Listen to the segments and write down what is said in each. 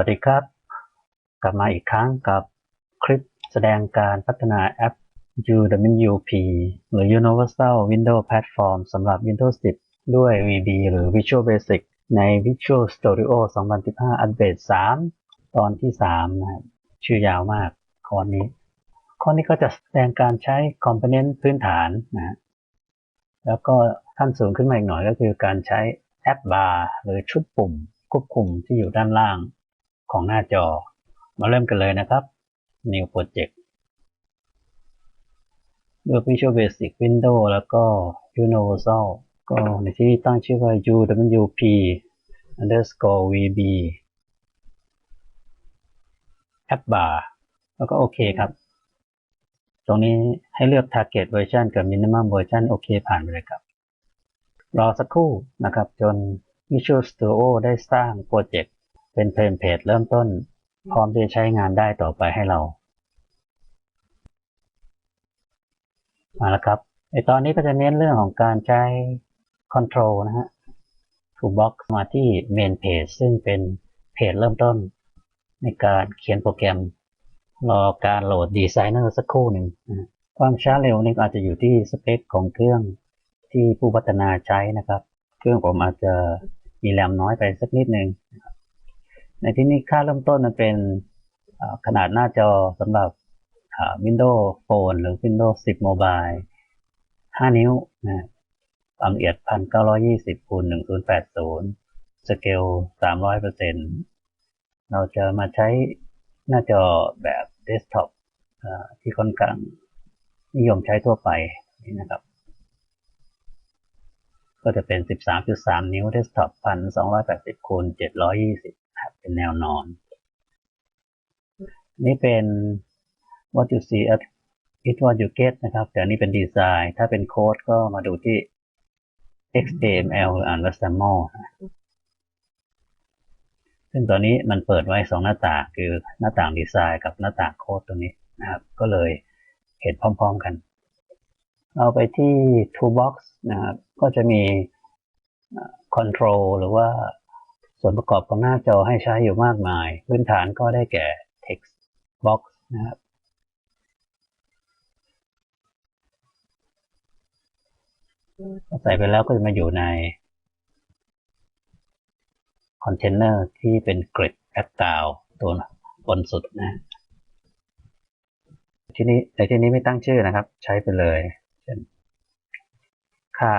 วัสดีครับ กลับมาอีกครั้งกับคลิปแสดงการพัฒนาแอป UWP หรือ Universal Windows Platform สำหรับ Windows 10 ด้วย VB หรือ Visual Basic ใน Visual Studio 2015 Update 3 ตอนที่ 3 นะครับ ชื่อยาวมากคอนี้ ข้อนี้ก็จะแสดงการใช้ Component พื้นฐานนะฮะแล้วก็ขั้นสูงขึ้นมาอีกหน่อยก็คือการใช้แอปบาร์หรือชุดปุ่มควบคุมที่อยู่ด้านล่าง ของหน้าจอ มาเริ่มกันเลยนะครับ New Project เลือก Visual Basic Windows แล้วก็ Universal ก็ในที่นี้ตั้งชื่อว่า UWP underscore VB App Bar แล้วก็โอเคครับ ตรงนี้ให้เลือก Target Version กับ Minimum Version โอเคผ่านไปเลยครับ รอสักครู่นะครับ จน Visual Studio ได้สร้างโปรเจกต์ เป็นเทมเพลตเริ่มต้น พร้อมที่จะใช้งานได้ต่อไปให้เรามาแล้วครับในตอนนี้ก็จะเน้นเรื่องของการใช้ Control นะฮะ Toolbox มาที่ Main Page ซึ่งเป็นเพจเริ่มต้น ในการเขียนโปรแกรม รอการโหลด Designer สักครู่หนึ่งนะความช้าเร็วนี่อาจจะอยู่ที่สเปคของเครื่องที่ผู้พัฒนาใช้นะครับ เครื่องผมอาจจะมีแรมน้อยไปสักนิดนึงนะครับ ในที่นี้ค่าเริ่มต้นมันเป็นขนาดหน้าจอสำหรับ Windows Phone หรือ Windows 10 Mobile 5 นิ้วนะความละเอียด 1920คูณ1080 สเกล 300%เราจะมาใช้หน้าจอแบบเดสก์ท็อปที่ค่อนข้างนิยมใช้ทั่วไปนี่นะครับ ก็จะเป็น 13.3 นิ้วเดสก์ท็อป 1280คูณ720 ครับ เป็นแนวนอน นี่เป็น what you see at it what you get นะครับแต่อันนี้เป็นดีไซน์ ถ้าเป็นโค้ดก็มาดูที่ XML หรืออ่านว่า SAML ซึ่งตอนนี้มันเปิดไว้สองหน้าต่างคือหน้าต่างดีไซน์กับหน้าต่างโค้ดตรงนี้นะครับ ก็เลยเห็นพร้อม ๆกัน เอาไปที่ Toolbox นะครับ ก็จะมี Control หรือว่า ส่วนประกอบของหน้าจอให้ใช้อยู่มากมาย พื้นฐานก็ได้แก่ Text Box นะครับใส่ไปแล้วก็จะมาอยู่ในคอนเทนเนอร์ที่เป็นกริดแบ็กาวตัวบนสุดนะ ที่นี้ในที่นี้ไม่ตั้งชื่อนะครับ ใช้ไปเลยเช่นค่า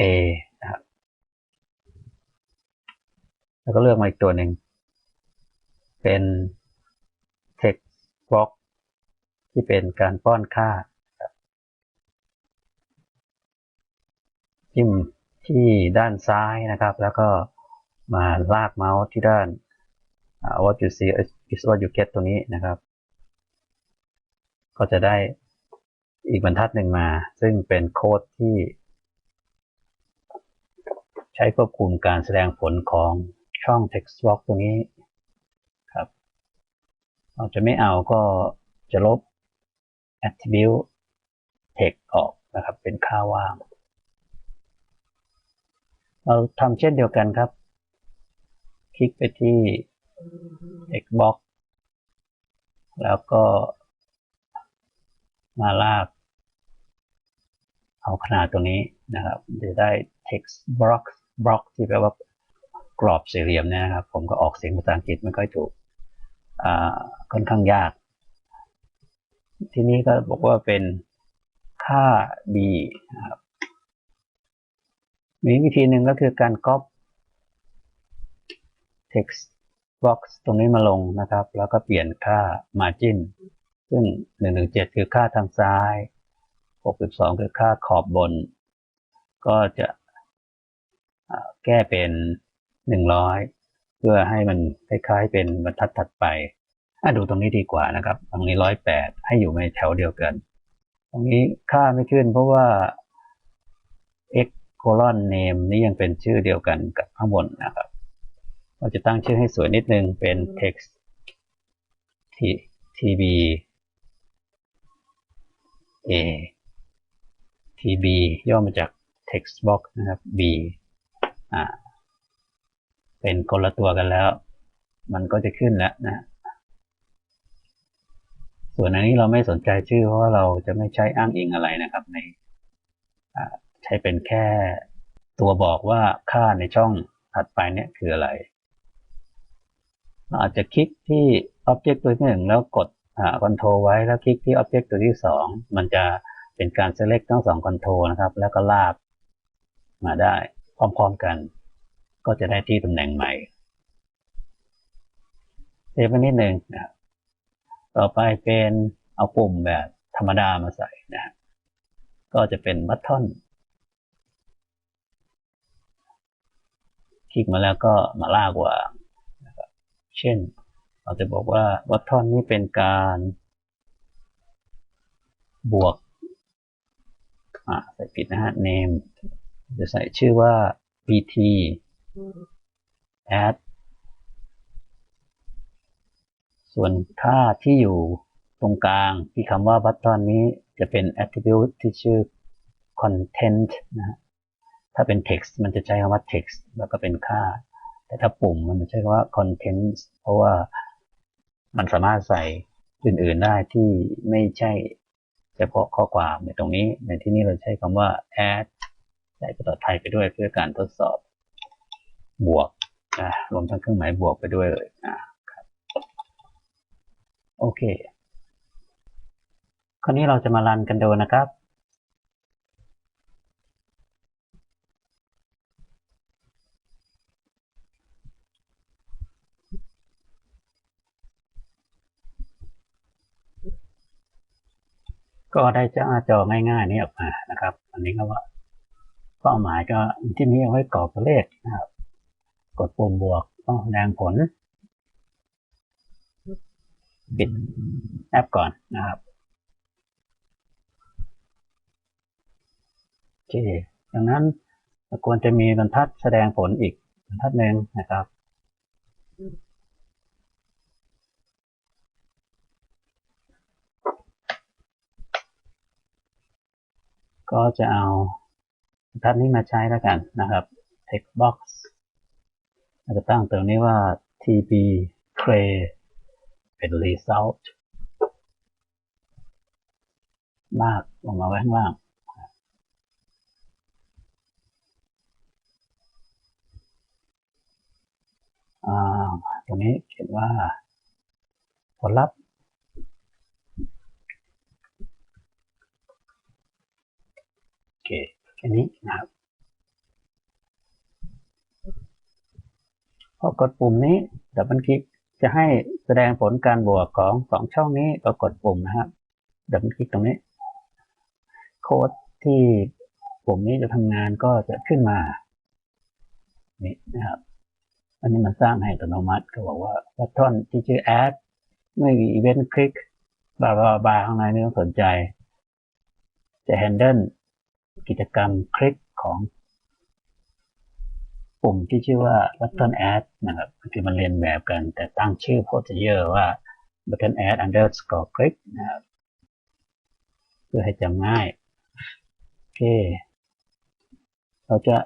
a นะครับ แล้วก็เลือกมาอีกตัวหนึ่ง เป็น text box ที่เป็นการป้อนค่าจิ้มที่ด้านซ้ายนะครับ แล้วก็มาลากเมาส์ที่ด้าน what you see is what you get ตัวนี้นะครับ ก็จะได้อีกบรรทัดหนึ่งมา ซึ่งเป็นโค้ดที่ ใช้ควบคุมการแสดงผลของ ช่อง text box ตัวนี้ครับ เราจะไม่เอาก็จะลบ attribute text ออกนะครับ เป็นค่าว่าง เราทำเช่นเดียวกันครับ คลิกไปที่ text box แล้วก็มาลากเอาขนาดตรงนี้นะครับ จะได้ text box block ที่แปลว่า กรอบสี่เหลี่ยมเนี่ยนะครับ ผมก็ออกเสียงภาษาอังกฤษไม่ค่อยถูกค่อนข้างยาก ที่นี้ก็บอกว่าเป็นค่า b นะครับมีวิธีหนึ่งก็คือการก๊อป text box ตรงนี้มาลงนะครับ แล้วก็เปลี่ยนค่า margin ซึ่ง 117 คือค่าทางซ้าย 62 คือค่าขอบบน ก็จะแก้เป็น 100เพื่อให้มันคล้ายๆเป็นบรรทัดถัดไปอะดูตรงนี้ดีกว่านะครับ ตรงนี้108ให้อยู่ในแถวเดียวกัน ตรงนี้ค่าไม่ขึ้นเพราะว่า x colon name นี้ยังเป็นชื่อเดียวกันกับข้างบนนะครับ เราจะตั้งชื่อให้สวยนิดนึงเป็น text tb a tb ย่อมาจาก text box นะครับ b อ่า เป็นคนละตัวกันแล้ว มันก็จะขึ้นแล้วนะ ส่วนอันนี้เราไม่สนใจชื่อเพราะว่าเราจะไม่ใช้อ้างอิงอะไรนะครับ ในใช้เป็นแค่ตัวบอกว่าค่าในช่องถัดไปเนี่ยคืออะไร เราอาจจะคลิกที่ Object ตัวที่หนึ่งแล้วกดคอ่า Control ไว้แล้วคลิกที่ Object ตัวที่สองมันจะเป็นการ select ทั้งสอง Control นะครับ แล้วก็ลากมาได้พร้อมๆกัน ก็จะได้ที่ตำแหน่งใหม่เซฟไว้นิดหนึ่งนะครับต่อไปเป็นเอาปุ่มแบบธรรมดามาใส่นะก็จะเป็นบัตทอนคลิกมาแล้วก็มาลากวางนะครับเช่น เราจะบอกว่าวัตทอนนี้เป็นการบวกใส่ผิดนะฮะ name จะใส่ชื่อว่า pt add ส่วนค่าที่อยู่ตรงกลางที่คำว่า button นี้จะเป็น attribute ที่ชื่อ content นะฮะถ้าเป็น text มันจะใช้คำว่า text แล้วก็เป็นค่า แต่ถ้าปุ่มมันจะใช้คำว่า content เพราะว่ามันสามารถใส่อื่นๆได้ที่ไม่ใช่เฉพาะข้อความในตรงนี้ ในที่นี้เราใช้คำว่า add ใส่ภาษาไทยไปด้วยเพื่อการทดสอบ บวกนะรวมทั้งเครื่องหมายบวกไปด้วยเลยนะครับโอเค คราวนี้เราจะมารันกันดูนะครับก็ได้จะจอง่ายๆนี้ออกมานะครับ อันนี้ก็ว่าเป้าหมายก็ที่นี้เอาไว้กรอกตัวเลขนะครับ กดปุ่มบวกต้องแสดงผล ปิดแอปก่อนนะครับโอเคดังนั้นควรจะมีบรรทัดแสดงผลอีกบรรทัดหนึ่งนะครับก็จะเอาบรรทัดนี้มาใช้แล้วกันนะครับ text box าจะตั้งตัวนี้ว่า tb tray เป็น result ลากลงมาไว้ข้างล่างอ่าตรงนี้เขียนว่าผลลัพธ์โอเคแค่นี้นะครับ พอกดปุ่มนี้ดับเบิลคลิกจะให้แสดงผลการบวกของสองช่องนี้ก็กดปุ่มนะครับดับเบิลคลิกตรงนี้ โค้ดที่ปุ่มนี้จะทำงานก็จะขึ้นมา นี่นะครับ อันนี้มันสร้างให้อัตโนมัติก็บอกว่าบัตทอนที่ชื่อ add ไม่มี event click บาบาบาข้างในไม่ต้องสนใจ จะ handle กิจกรรมคลิกของ ปุ่มที่ชื่อว่า button add นะครับคือมันเรียนแบบกันแต่ตั้งชื่อ procedure ว่า button add underscore click นะครับเพื่อให้จำง่าย โอเค เราจะ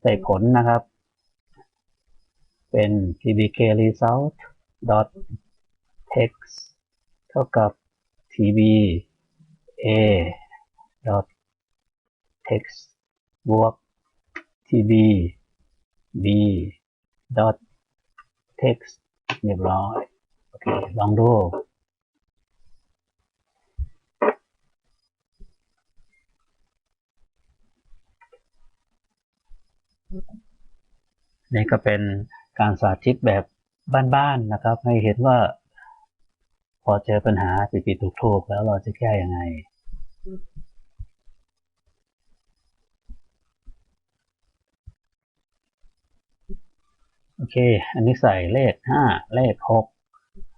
ใส่ผลนะครับ เป็น tbk result dot text เท่ากับ tb a dot text บวก tb b dot text เรียบร้อยโอเคลองดูนี่ก็เป็นการสาธิตแบบบ้านๆนะครับ ให้เห็นว่า พอเจอปัญหาผิดๆถูกๆแล้วเราจะแก้ยังไง โอเค อันนี้ใส่เลขห้าเลขหก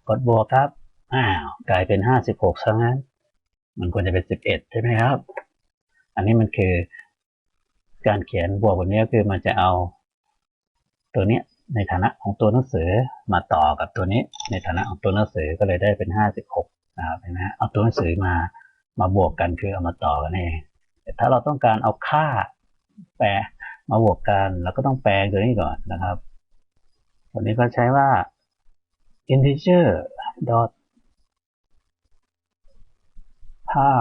กดบวกครับ อ้าว กลายเป็นห้าสิบหกซะงั้น มันควรจะเป็นสิบเอ็ดใช่ไหมครับ อันนี้มันคือการเขียนบวกแบบนี้คือมันจะเอา ตัวนี้ในฐานะของตัวหนังสือมาต่อกับตัวนี้ ในฐานะของตัวหนังสือก็เลยได้เป็นห้าสิบหกนะครับเห็นไหมเอาตัวหนังสือมามาบวกกันคือเอามาต่อกันเองแต่ถ้าเราต้องการเอาค่าแปรมาบวกกันเราก็ต้องแปลตัวนี้ก่อนนะครับ วนี้ก็ใช้ว่า integer dot par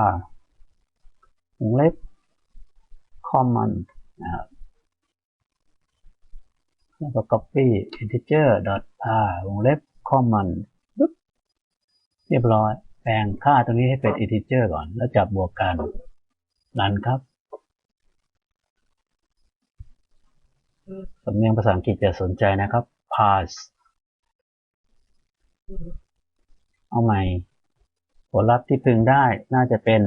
วงเล็บ common นะครับแล้วก็ copy integer dot par วงเล็บ common ปึ๊บเรียบร้อย แปลงค่าตรงนี้ให้เป็น integer ก่อน แล้วจับบวกกันรันครับสำเนียงภาษาอังกฤษจะสนใจนะครับ pass เอาใหม่ ผลลัพธ์ที่พึงได้น่าจะเป็น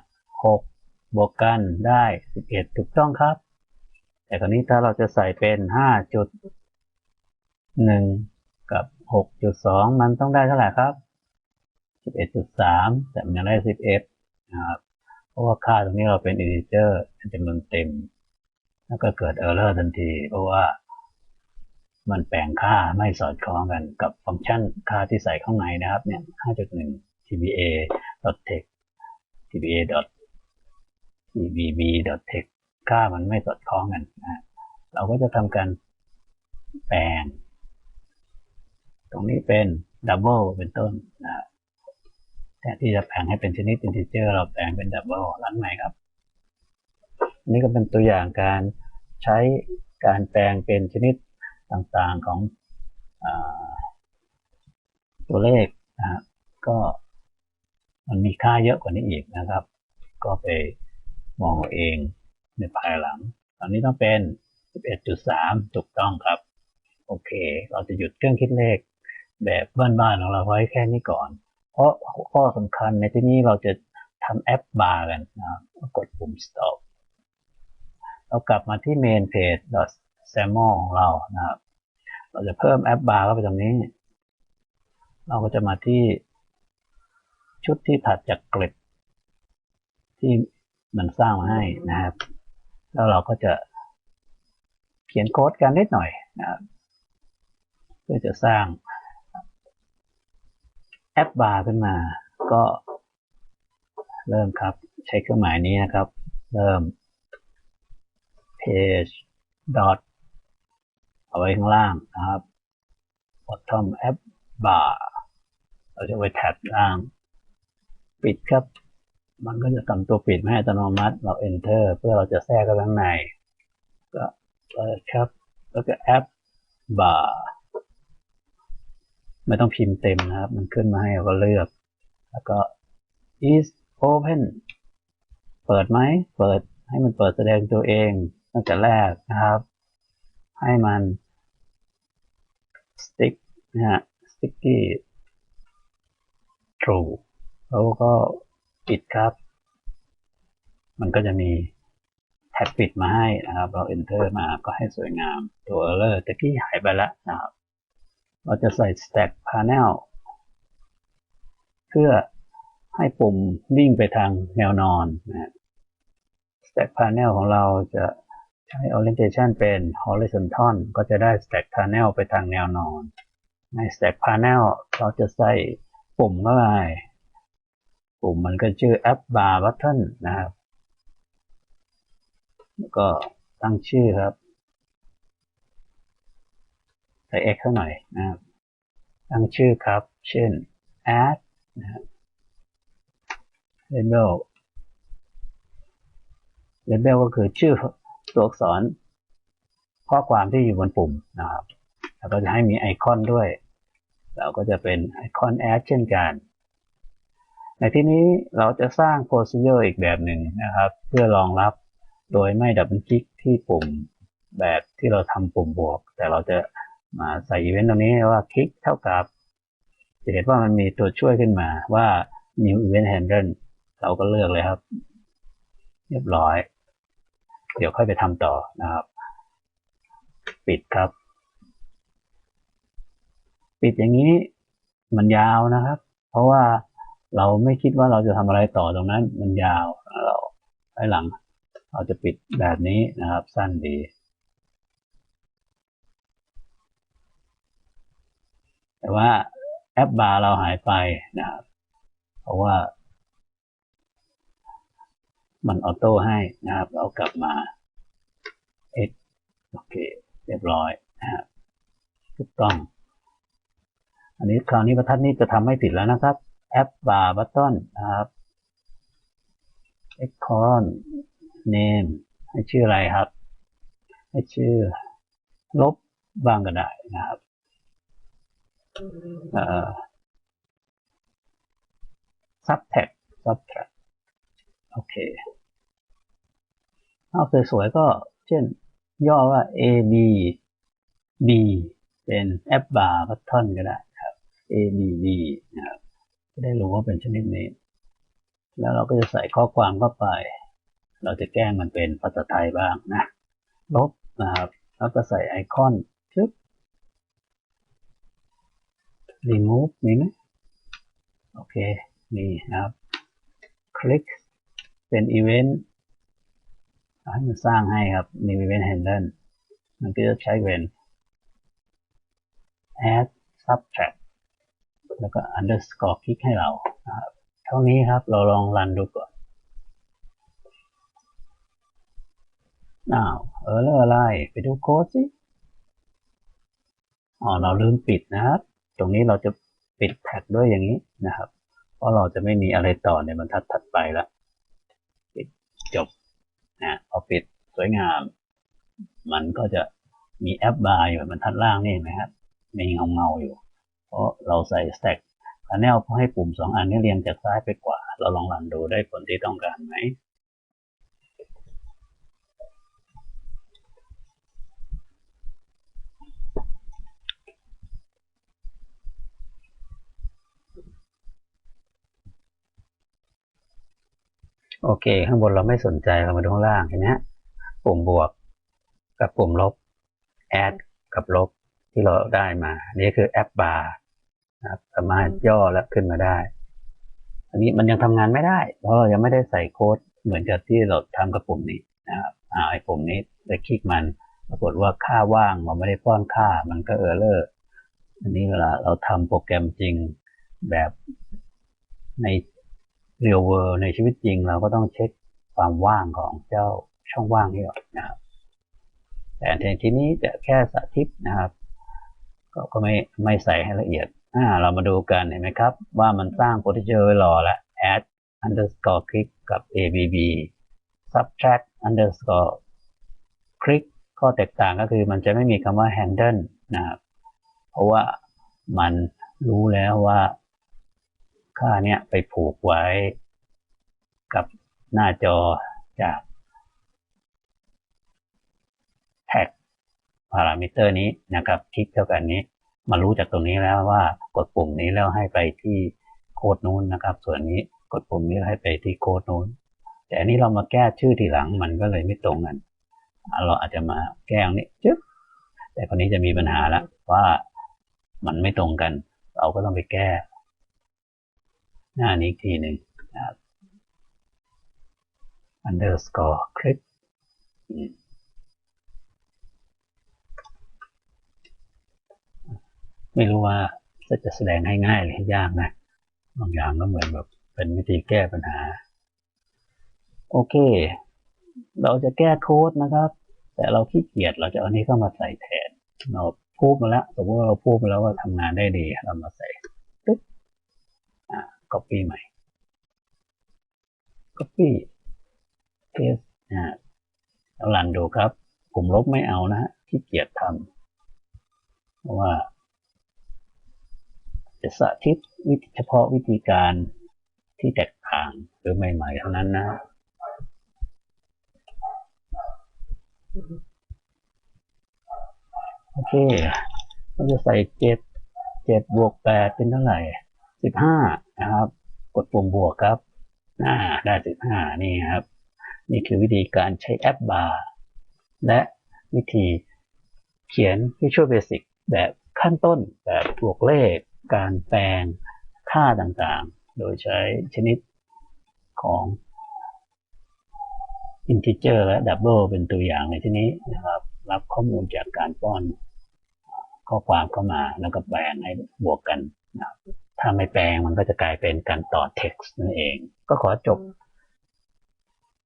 5 6 บวกกันได้ 11 ถูกต้องครับ แต่คราวนี้ถ้าเราจะใส่เป็น 5.1 กับ 6.2 มันต้องได้เท่าไหร่ครับ 11.3 แต่มันยังได้ 11 นะครับเพราะว่าค่าตรงนี้เราเป็น integer จำนวนเต็ม แล้วก็เกิด error ทันที เพราะว่า มันแปลงค่าไม่สอดคล้องกันกับฟังก์ชันค่าที่ใส่ข้างในนะครับเนี่ย 5.1 tba text tba tbb text ค่ามันไม่สอดคล้องกันนะเราก็จะทำการแปลง ตรงนี้เป็น double เป็นต้นนะแทนที่จะแปลงให้เป็นชนิด integer เราแปลงเป็น double รันใหม่ครับ นี่ก็เป็นตัวอย่างการใช้การแปลงเป็นชนิด ต่างๆของอตัวเลขนะก็มันมีค่าเยอะกว่านี้อีกนะครับ ก็ไปมองเองในภายหลัง ตอนนี้ต้องเป็น 11.3 ถูกต้องครับ โอเค เราจะหยุดเครื่องคิดเลขแบบบ้านๆของเราไว้แค่นี้ก่อน เพราะข้อสำคัญในที่นี้เราจะทำแอปบาร์กันนะครับกดปุ่ม stop เรากลับมาที่ main page sample ของเรานะครับ เราจะเพิ่มแอปบาร์เข้าไปตรงนี้ เราก็จะมาที่ชุดที่ถัดจากเกร็ด ที่มันสร้างมาให้นะครับ แล้วเราก็จะเขียนโค้ดกันนิดหน่อยนะครับเพื่อจะสร้างแอปบาร์ขึ้นมา ก็เริ่มครับใช้เครื่องหมายนี้นะครับ เริ่ม page dot เอาไว้ข้างล่างนะครับ bottom app bar เราจะไว้แท็บล่าง ปิดครับ มันก็จะทำตัวปิดไม่ให้อัตโนมัติ เรา enter เพื่อเราจะแทรกเข้าข้างใน ก็เปิดครับ แล้วก็ app bar ไม่ต้องพิมพ์เต็มนะครับ มันขึ้นมาให้เราก็เลือก แล้วก็ is open เปิดไหม เปิดให้มันเปิดแสดงตัวเองตั้งแต่แรกนะครับ ให้มัน stick นะฮะ sticky true แล้วก็ปิดครับ มันก็จะมีแท็บปิดมาให้นะครับ เรา enter มาก็ให้สวยงามตัว error ตะกี้หายไปแล้วนะครับ เราจะใส่ stack panel เพื่อให้ปุ่มวิ่งไปทางแนวนอนนะ stack panel ของเราจะ ใช้ orientation เป็น horizontal ก็จะได้ stack panel ไปทางแนวนอน ใน stack panel เราจะใส่ปุ่มเข้าไปปุ่มมันก็ชื่อ app bar button นะครับ แล้วก็ตั้งชื่อครับ ใส่ x เข้าหน่อยนะครับ ตั้งชื่อครับ เช่น add นะครับ label label ก็คือชื่อ ตัวอักษร ข้อความที่อยู่บนปุ่มนะครับ แล้วก็จะให้มีไอคอนด้วย เราก็จะเป็นไอคอน add เช่นกัน ในที่นี้เราจะสร้าง procedure อีกแบบหนึ่งนะครับ เพื่อรองรับโดยไม่ดับเบิลคลิกที่ปุ่มแบบที่เราทำปุ่มบวก แต่เราจะมาใส่อีเวนต์ตรงนี้ว่าคลิกเท่ากับ จะเห็นว่ามันมีตัวช่วยขึ้นมาว่า new event handle เราก็เลือกเลยครับ เรียบร้อย เดี๋ยวค่อยไปทำต่อนะครับ ปิดครับ ปิดอย่างนี้มันยาวนะครับ เพราะว่าเราไม่คิดว่าเราจะทำอะไรต่อตรงนั้น มันยาวเราภายหลัง เราจะปิดแบบนี้นะครับ สั้นดีแต่ว่าแอปบาร์เราหายไปนะครับ เพราะว่า มันออโต้ให้นะครับเรากลับมา X โอเค เรียบร้อยนะครับถูกต้อง อันนี้คราวนี้บรรทัดนี้จะทำให้ผิดแล้วนะครับ app bar button นะครับ icon name ให้ชื่ออะไรครับ ให้ชื่อ ลบบ้างก็ได้นะครับเอ่อ subtext subtract โอเคเอาสวยๆก็เช่น ย่อว่า A B B เป็น app bar button ก็ได้ครับ A B B นะครับจะได้รู้ว่าเป็นชนิดนี้ แล้วเราก็จะใส่ข้อความเข้าไป เราจะแกล้งมันเป็นภาษาไทยบ้างนะลบนะครับแล้วก็ใส่ไอคอนชึบ remove มีไหมโอเค นี่นะครับ คลิก เป็น event ให้มันสร้างให้ครับมี event handle มันก็จะใช้เป็น add subtract แล้วก็ underscore คลิกให้เราครับเท่านี้ครับเราลองรันดูก่อนอ้าวเออแล้วอะไรไปดูโค้ดสิอ๋อเราลืมปิดนะครับ ตรงนี้เราจะปิดแท็กด้วยอย่างนี้นะครับ เพราะเราจะไม่มีอะไรต่อในบรรทัดถัดไปและปิดจบ นะพอปิดสวยงาม มันก็จะมีแอปบาร์อยู่มันทัดล่างนี่เห็นไหมครับมีเงาเงาอยู่ เพราะเราใส่สแต็กพาแนลให้ปุ่มสองอันนี้เรียงจากซ้ายไปขวาเราลองรันดูได้ผลที่ต้องการไหม โอเค ข้างบนเราไม่สนใจเรามาดูข้างล่างเห็นไหมฮะปุ่มบวกกับปุ่มลบ add กับลบที่เราได้มา นี่คือแอปบาร์นะครับสามารถย่อแล้วขึ้นมาได้ อันนี้มันยังทำงานไม่ได้ เพราะเรายังไม่ได้ใส่โค้ดเหมือนกับที่เราทำกับปุ่มนี้นะครับอ่าไอ้ปุ่มนี้ไปคลิกมัน ปรากฏว่าค่าว่างเราไม่ได้ป้อนค่ามันก็เออร์เลอร์อันนี้เวลาเราทำโปรแกรมจริงแบบใน real world ในชีวิตจริงเราก็ต้องเช็คความว่างของเจ้าช่องว่างนี้ก่อนนะครับ แต่ในที่นี้จะแค่สาธิตนะครับ ก็ก็ไม่ไม่ใส่ให้ละเอียดอ่าเรามาดูกันเห็นไหมครับ ว่ามันสร้าง potential ไว้รอแล้ว add underscore click กับ abb subtract underscore click ข้อแตกต่างก็คือมันจะไม่มีคำว่า handle นะครับ เพราะว่ามันรู้แล้วว่า ค่าเนี้ยไปผูกไว้กับหน้าจอจากแท็กพารามิเตอร์นี้นะครับคลิกเท่ากันนี้ มารู้จากตรงนี้แล้วว่ากดปุ่มนี้แล้วให้ไปที่โค้ดนู้นนะครับ ส่วนนี้กดปุ่มนี้ให้ไปที่โค้ดนู้น แต่อันนี้เรามาแก้ชื่อทีหลังมันก็เลยไม่ตรงกัน เราอาจจะมาแก้งนี้จึ๊บแต่คนนี้จะมีปัญหาล้วว่ามันไม่ตรงกัน เราก็ต้องไปแก้ หน้านี้อีกทีหนึ่งนะครับ underscore click ไม่รู้ว่าจะจะแสดงให้ง่ายหรือยากนะ บางอย่างก็เหมือนแบบเป็นวิธีแก้ปัญหา โอเค เราจะแก้โค้ดนะครับ แต่เราขี้เกียจเราจะเอาอันนี้เข้ามาใส่แทน เราพูดมาแล้ว สมมติว่าเราพูดมาแล้วว่าทำงานได้ดี เรามาใส่ตึ๊บ copy ใหม่ copy paste อ่าแล้วรันดูครับ ผมลบไม่เอานะฮะขี้เกียจทำเพราะว่า จะสาธิตวิธีเฉพาะวิธีการที่แตกต่างหรือใหม่ๆเท่านั้นนะโอเคเราจะใส่เจ็ดเจ็ดบวกแปดเป็นเท่าไหร่ สิบห้านะครับ กดปุ่มบวกครับอ่าได้สิบห้านี่ครับ นี่คือวิธีการใช้แอปบาร์และวิธีเขียน Visual Basic แบบขั้นต้นแบบบวกเลข การแปลงค่าต่างๆ โดยใช้ชนิดของ integer และ double เป็นตัวอย่างในที่นี้นะครับ รับข้อมูลจากการป้อนข้อความเข้ามาแล้วก็แปลงให้บวกกันนะครับ ถ้าไม่แปลงมันก็จะกลายเป็นการต่อ text นั่นเอง ก็ขอจบ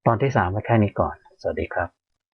ตอนที่สามไว้แค่นี้ก่อน สวัสดีครับ